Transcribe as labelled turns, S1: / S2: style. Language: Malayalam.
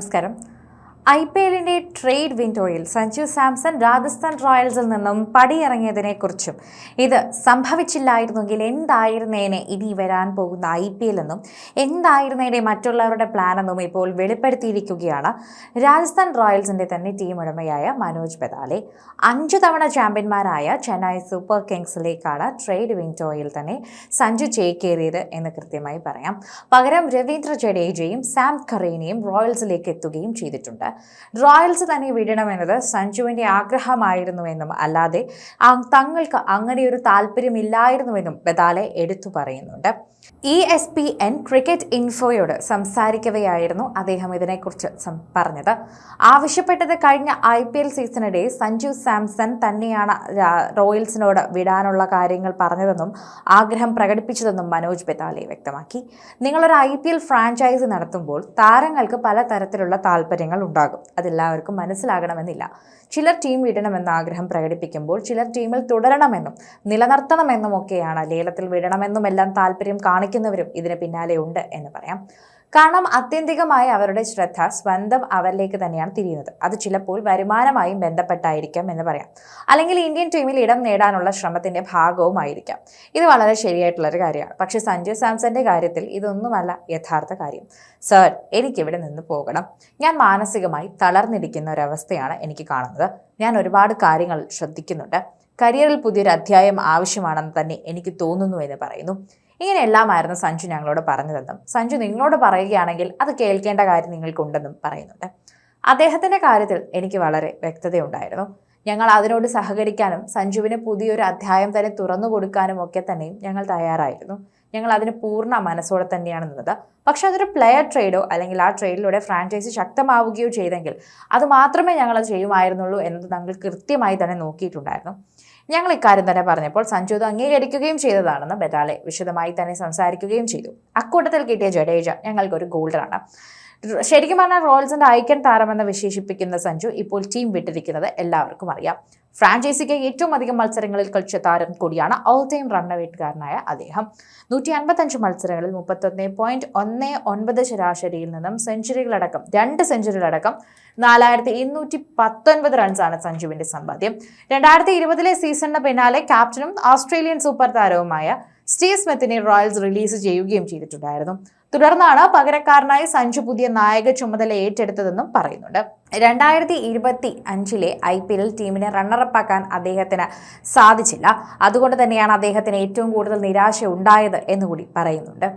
S1: നമസ്കാരം ഐ പി എല്ലിന്റെ ട്രേഡ് വിൻഡോയിൽ സഞ്ജു സാംസൺ രാജസ്ഥാൻ റോയൽസിൽ നിന്നും പടിയിറങ്ങിയതിനെക്കുറിച്ചും ഇത് സംഭവിച്ചില്ലായിരുന്നെങ്കിൽ എന്തായിരുന്നേനെ ഇനി വരാൻ പോകുന്ന ഐ പി എൽ എന്നും എന്തായിരുന്നേനെ മറ്റുള്ളവരുടെ പ്ലാൻ എന്നും ഇപ്പോൾ വെളിപ്പെടുത്തിയിരിക്കുകയാണ് രാജസ്ഥാൻ റോയൽസിന്റെ തന്നെ ടീം ഉടമയായ മനോജ് ബദാലെ. അഞ്ചു തവണ ചാമ്പ്യന്മാരായ ചെന്നൈ സൂപ്പർ കിങ്സിലേക്കാണ് ട്രേഡ് വിൻഡോയിൽ തന്നെ സഞ്ജു ചേക്കേറിയത് എന്ന് കൃത്യമായി പറയാം. പകരം രവീന്ദ്ര ജഡേജയും സാം ഖറേനയും റോയൽസിലേക്ക് എത്തുകയും ചെയ്തിട്ടുണ്ട്. റോയൽസ് തന്നെ വിടണമെന്നത് സഞ്ജുവിന്റെ ആഗ്രഹമായിരുന്നുവെന്നും അല്ലാതെ തങ്ങൾക്ക് അങ്ങനെയൊരു താല്പര്യമില്ലായിരുന്നുവെന്നും ബദാലെ എടുത്തു പറയുന്നുണ്ട്. E S P N cricket ഇൻഫോയോട് സംസാരിക്കവെയായിരുന്നു അദ്ദേഹം ഇതിനെക്കുറിച്ച് പറഞ്ഞത്. ആവശ്യപ്പെട്ടത് കഴിഞ്ഞ ഐ പി എൽ സീസണിടെ സഞ്ജു സാംസൺ തന്നെയാണ് റോയൽസിനോട് വിടാനുള്ള കാര്യങ്ങൾ പറഞ്ഞതെന്നും ആഗ്രഹം പ്രകടിപ്പിച്ചതെന്നും മനോജ് ബെതാലെ വ്യക്തമാക്കി. നിങ്ങളൊരു ഐ പി എൽ ഫ്രാഞ്ചൈസി നടത്തുമ്പോൾ താരങ്ങൾക്ക് പല തരത്തിലുള്ള താല്പര്യങ്ങൾ ഉണ്ടാകും അതെല്ലാവർക്കും മനസ്സിലാകണമെന്നില്ല. ചിലർ ടീം വിടണമെന്ന ആഗ്രഹം പ്രകടിപ്പിക്കുമ്പോൾ ചിലർ ടീമിൽ തുടരണമെന്നും നിലനിർത്തണമെന്നും ഒക്കെയാണ് ലേലത്തിൽ വിടണമെന്നും എല്ലാം താല്പര്യം കാണിക്കുന്നവരും ഇതിന് പിന്നാലെ ഉണ്ട് എന്ന് പറയാം. കാരണം ആത്യന്തികമായി അവരുടെ ശ്രദ്ധ സ്വന്തം അവരിലേക്ക് തന്നെയാണ് തിരിയുന്നത്. അത് ചിലപ്പോൾ വരുമാനമായും ബന്ധപ്പെട്ടായിരിക്കാം എന്ന് പറയാം. അല്ലെങ്കിൽ ഇന്ത്യൻ ടീമിൽ ഇടം നേടാനുള്ള ശ്രമത്തിന്റെ ഭാഗവുമായിരിക്കാം. ഇത് വളരെ ശരിയായിട്ടുള്ളൊരു കാര്യമാണ്. പക്ഷേ സഞ്ജു സാംസന്റെ കാര്യത്തിൽ ഇതൊന്നുമല്ല യഥാർത്ഥ കാര്യം. സർ എനിക്കിവിടെ നിന്ന് പോകണം. ഞാൻ മാനസികമായി തളർന്നിരിക്കുന്ന ഒരവസ്ഥയാണ് എനിക്ക് കാണുന്നത്. ഞാൻ ഒരുപാട് കാര്യങ്ങൾ ശ്രദ്ധിക്കുന്നുണ്ട്. കരിയറിൽ പുതിയൊരു അധ്യായം ആവശ്യമാണെന്ന് തന്നെ എനിക്ക് തോന്നുന്നു എന്ന് പറയുന്നു. ഇങ്ങനെയെല്ലാമായിരുന്നു സഞ്ജു ഞങ്ങളോട് പറഞ്ഞതെന്നും സഞ്ജു നിങ്ങളോട് പറയുകയാണെങ്കിൽ അത് കേൾക്കേണ്ട കാര്യം നിങ്ങൾക്കുണ്ടെന്നും പറയുന്നുണ്ട്. അദ്ദേഹത്തിന്റെ കാര്യത്തിൽ എനിക്ക് വളരെ വ്യക്തതയുണ്ടായിരുന്നു. ഞങ്ങൾ അതിനോട് സഹകരിക്കാനും സഞ്ജുവിന് പുതിയൊരു അധ്യായം തന്നെ തുറന്നു കൊടുക്കാനും ഒക്കെ തന്നെയും ഞങ്ങൾ തയ്യാറായിരുന്നു. ഞങ്ങൾ അതിന് പൂർണ മനസ്സോടെ തന്നെയാണ് നിന്നത്. പക്ഷെ അതൊരു പ്ലെയർ ട്രേഡോ അല്ലെങ്കിൽ ആ ട്രേഡിലൂടെ ഫ്രാഞ്ചൈസി ശക്തമാവുകയോ ചെയ്തെങ്കിൽ അത് മാത്രമേ ഞങ്ങൾ ചെയ്യുമായിരുന്നുള്ളൂ എന്നത് ഞങ്ങൾ കൃത്യമായി തന്നെ നോക്കിയിട്ടുണ്ടായിരുന്നു. ഞങ്ങൾ ഇക്കാര്യം തന്നെ പറഞ്ഞപ്പോൾ സഞ്ജു അംഗീകരിക്കുകയും ചെയ്തതാണെന്ന് ബെതാലെ വിശദമായി തന്നെ സംസാരിക്കുകയും ചെയ്തു. അക്കൂട്ടത്തിൽ കിട്ടിയ ജഡേജ ഞങ്ങൾക്കൊരു ഗോൾഡനാണ്. ശരിക്കും പറഞ്ഞാൽ റോയൽസിന്റെ ഐക്കൺ താരമെന്ന് വിശേഷിപ്പിക്കുന്ന സഞ്ജു ഇപ്പോൾ ടീം വിട്ടിരിക്കുന്നത് എല്ലാവർക്കും അറിയാം. ഫ്രാഞ്ചൈസിക്ക് ഏറ്റവും അധികം മത്സരങ്ങളിൽ കളിച്ച താരം കൂടിയാണ് ഓൾ ടൈം റണ്ണവേറ്റുകാരനായ അദ്ദേഹം. നൂറ്റി അൻപത്തഞ്ച് മത്സരങ്ങളിൽ മുപ്പത്തൊന്ന് പോയിന്റ് ഒന്ന് ഒൻപത് ശരാശരിയിൽ നിന്നും സെഞ്ചുറികളടക്കം രണ്ട് സെഞ്ചുറികളടക്കം നാലായിരത്തി ഇരുന്നൂറ്റി പത്തൊൻപത് റൺസാണ് സഞ്ജുവിന്റെ സമ്പാദ്യം. രണ്ടായിരത്തി ഇരുപതിലെ സീസണിന് പിന്നാലെ ക്യാപ്റ്റനും ഓസ്ട്രേലിയൻ സൂപ്പർ താരവുമായ സ്റ്റീവ് സ്മിത്തിനെ റോയൽസ് റിലീസ് ചെയ്യുകയും ചെയ്തിട്ടുണ്ടായിരുന്നു. തുടർന്നാണ് പകരക്കാരനായി സഞ്ജു പുതിയ നായക ചുമതല ഏറ്റെടുത്തതെന്നും പറയുന്നുണ്ട്. രണ്ടായിരത്തി ഇരുപത്തി അഞ്ചിലെ ഐ പി എൽ ടീമിനെ റണ്ണറപ്പാക്കാൻ അദ്ദേഹത്തിന് സാധിച്ചില്ല. അതുകൊണ്ട് തന്നെയാണ് അദ്ദേഹത്തിന് ഏറ്റവും കൂടുതൽ നിരാശ ഉണ്ടായത് എന്നുകൂടി പറയുന്നുണ്ട്.